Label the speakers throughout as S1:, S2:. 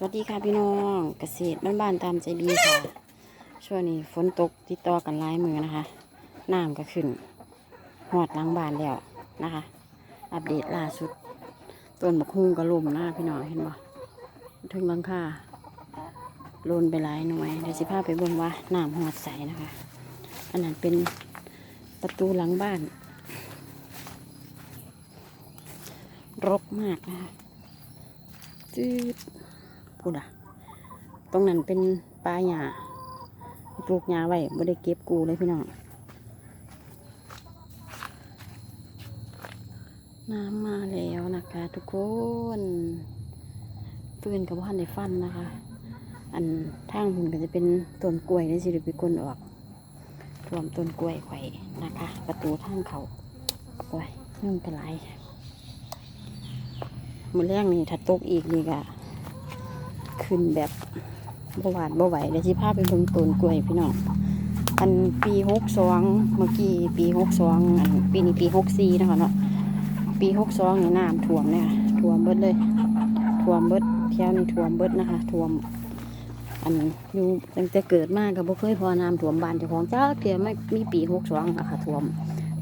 S1: สวัสดีค่ะพี่น้องเกษตรบ้านๆตามใจบีค่ะช่วงนี้ฝนตกติดต่อกันหลายมือนะคะน้ำก็ขึ้นหอดล้างบ้านแล้วนะคะ อัปเดตล่าสุดต้นบักฮุ่งก็ล่มหน้าพี่น้องเห็นบ่ถึงลังคาโลนไปหลายหน่วยเดี๋ยวสิพาไปเบิ่งว่าน้ำหอดใสนะคะ อันนั้นเป็นประตูหลังบ้าน รกมากนะคะจืด พูดอะตรงนั้นเป็นปลาหญ้าปลูกหญ้าไว้ไม่ได้เก็บกูเลยพี่น้องน้ำมาแล้วนะคะ ทุกคนฟืนกับว่านในฟันนะคะ อันทางหุ่นก็จะเป็นต้นกล้วยนี่สิริปิกลออกรวมต้นกล้วยไข่นะคะ ประตูทางเขาโอ้ยยุ่งกระไรมือแรกนี่ถ้าตกอีกนี่ก็ ขึ้นแบบบหวาดบ่ไหวเดี๋ยวสิพาไปเบิ่งต้นกล้วยพี่น้องอันปีหกสองเมื่อกี้ปีหกสองอันปีนี้ปีหกสี่นะคะเนาะปีหกสองนี่น้ำท่วมเนี่ยท่วมเบิดเลยท่วมเบิดแถวนี้ท่วมเบิดนะคะท่วม อันอยู่ตั้งแต่เกิดมาก็บ่เคยพอน้ำท่วมบ้านเจ้าของเจ้าเทียไม่มีปีหกสองอะค่ะท่วม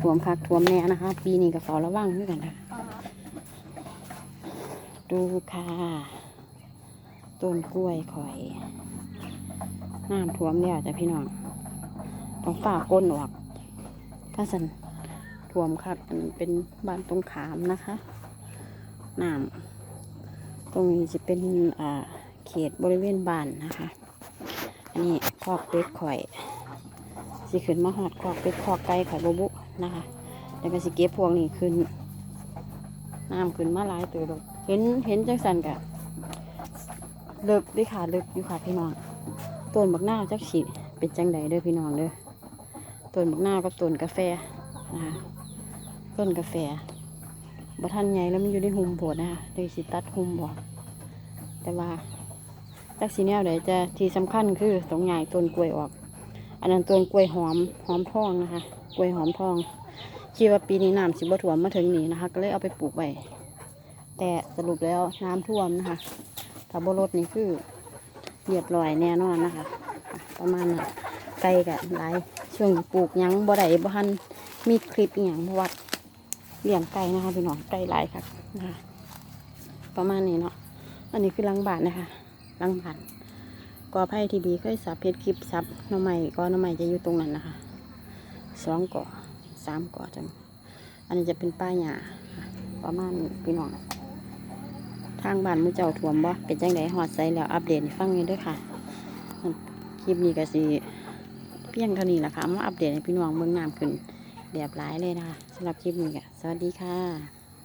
S1: ท่วมคักท่วมแน่นะคะ ปีนี้ก็เฝ้าระวังด้วยกันค่ะดูค่ะ ต้นกล้วยข่อยน้ำท่วมแล้วจ้ะพี่น้องต้องฝ่าก้นออกถ้าสันท่วมคักอันเป็นบ้านตรงขามนะคะน้ำตรงนี้จะเป็นอ่าเขตบริเวณบ้านนะคะอันนี้คอกเป็ดข่อยสิขึ้นมาหอดคอกเป็ดคอกไก่ข่อยบบุนะคะแล้วก็สิเก็บพวกนี้ขึ้นน้ำขึ้นมาหลายตัวดอกเห็นเห็นจังสันกะ เลิกด้วยค่ะเลิกอยู่ค่ะพี่น้องต้นบักหน้าวจักฉีเป็นจังใดเด้อพี่น้องเด้อต้นบักหน้าวกับต้นกาแฟนะคะต้นกาแฟบ่ทันใหญ่แล้วมันอยู่ในหุมโพดนะคะเลยสิตัดหุมบ่แต่ว่าจักสีแนวเดี๋ยวจะที่สำคัญคือตรงใหญ่ต้นกล้วยออก อันนั้นต้นกล้วยหอมหอมทองนะคะกล้วยหอมทองคิดว่าปีนี้น้ำสิบ่ท่วมมาถึงนี่นะคะ ก็เลยเอาไปปลูกไว้แต่สรุปแล้วน้ำท่วมนะคะ ถ้าบ่ลดนี่คือเรียบร้อยแน่นอนนะคะ ประมาณนั้นไกลกันหลายช่วงปลูกยังบ่ได้บ่ทันมีคลิปอย่างวัดเลี้ยงไก่นะคะพี่น้องไก่หลายค่ะนะคะประมาณนี้เนาะอันนี้คือลังบานนะคะลังบานกอไผ่ทีบีเคยสับเพชรคลิปสับน้องใหม่ก็น้องใหม่จะอยู่ตรงนั้นนะคะสองกอสามกอจังอันนี้จะเป็นป้าหญ้าประมาณพี่น้อง ทางบ้านมือเจ้าถ่วมบ่เป็นจังไดหอดใส่แล้วอัปเดตให้ฟังกันด้วยค่ะ คลิปนี้ก็สิเพียงเท่านี้แหละค่ะมาอัปเดตให้พี่น้องเมืองน้ำขึ้นแบบร้ายเลยนะคะสำหรับคลิปนี้สวัสดีค่ะ